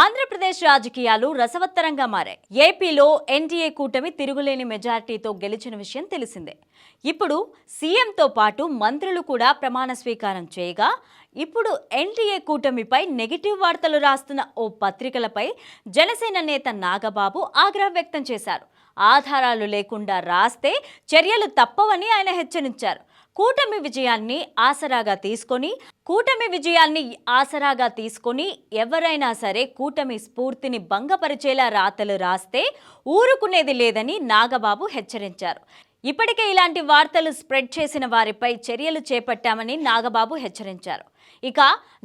ఆంధ్రప్రదేశ్ రాజకీయాలు రసవత్తరంగా మారాయి. ఏపీలో ఎన్డీఏ కూటమి తిరుగులేని మెజార్టీతో గెలిచిన విషయం తెలిసిందే. ఇప్పుడు సీఎంతో పాటు మంత్రులు కూడా ప్రమాణ స్వీకారం చేయగా ఇప్పుడు ఎన్డీఏ కూటమిపై నెగిటివ్ వార్తలు రాస్తున్న ఓ పత్రికలపై జనసేన నేత నాగబాబు ఆగ్రహం వ్యక్తం చేశారు. ఆధారాలు లేకుండా రాస్తే చర్యలు తప్పవని ఆయన హెచ్చరించారు. కూటమి విజయాన్ని ఆసరాగా తీసుకొని కూటమి విజయాన్ని ఆసరాగా తీసుకొని ఎవరైనా సరే కూటమి స్ఫూర్తిని భంగపరిచేలా రాతలు రాస్తే ఊరుకునేది లేదని నాగబాబు హెచ్చరించారు. ఇప్పటికే ఇలాంటి వార్తలు స్ప్రెడ్ చేసిన వారిపై చర్యలు చేపట్టామని నాగబాబు హెచ్చరించారు. ఇక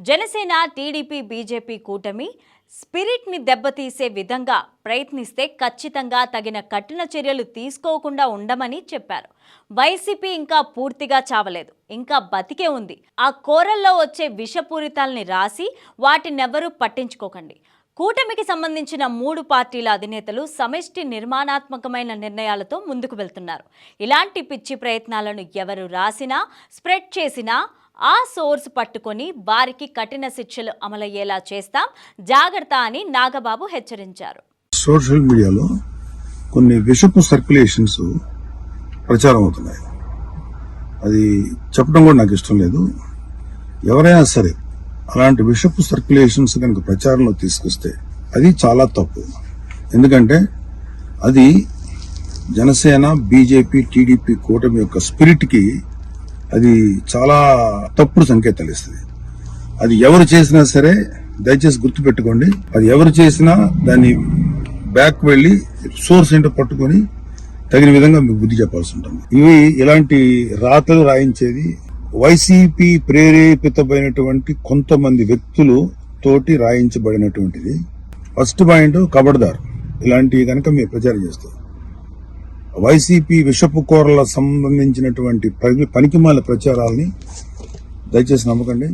జనసేన టీడీపీ బీజేపీ కూటమి స్పిరిట్ని దెబ్బతీసే విధంగా ప్రయత్నిస్తే ఖచ్చితంగా తగిన కఠిన చర్యలు తీసుకోకుండా ఉండమని చెప్పారు. వైసీపీ ఇంకా పూర్తిగా చావలేదు. ఇంకా బతికే ఉంది. ఆ కూరల్లో వచ్చే విషపూరితాల్ని రాసి వాటినెవ్వరూ పట్టించుకోకండి. కూటమికి సంబంధించిన మూడు పార్టీల అధినేతలు సమిష్టి నిర్మాణాత్మకమైన నిర్ణయాలతో ముందుకు వెళ్తున్నారు. ఇలాంటి పిచ్చి ప్రయత్నాలను ఎవరు రాసినా స్ప్రెడ్ చేసినా ఆ సోర్స్ పట్టుకొని వారికి కఠిన శిక్షలు అమలయ్యేలా చేస్తాం. జాగ్రత్త అని నాగబాబు హెచ్చరించారు. సోషల్ మీడియాలో కొన్ని విషపు సర్క్యులేషన్స్ ప్రచారం అవుతున్నాయి. అది చెప్పడం కూడా నాకు ఇష్టం లేదు. ఎవరైనా సరే అలాంటి విషపు సర్క్యులేషన్స్ కనుక ప్రచారంలో తీసుకొస్తే అది చాలా తప్పు. ఎందుకంటే అది జనసేన బీజేపీ టీడీపీ కూటమి యొక్క స్పిరిట్కి అది చాలా తప్పుడు సంకేతాలు ఇస్తుంది. అది ఎవరు చేసినా సరే దయచేసి గుర్తుపెట్టుకోండి. అది ఎవరు చేసినా దాన్ని బ్యాక్ వెళ్ళి సోర్స్ ఏంటో పట్టుకొని తగిన విధంగా మీకు బుద్ధి చెప్పాల్సి ఉంటుంది. ఇవి ఇలాంటి రాతలు రాయించేది వైసీపీ ప్రేరేపితమైనటువంటి కొంతమంది వ్యక్తులు తోటి రాయించబడినటువంటిది. First point కబడ్దార్. ఇలాంటివి కనుక మీరు ప్రచారం చేస్తారు. వైసీపీ విషపు కూరల సంబంధించినటువంటి పనికిమాల ప్రచారాలని దయచేసి నమ్మకండి.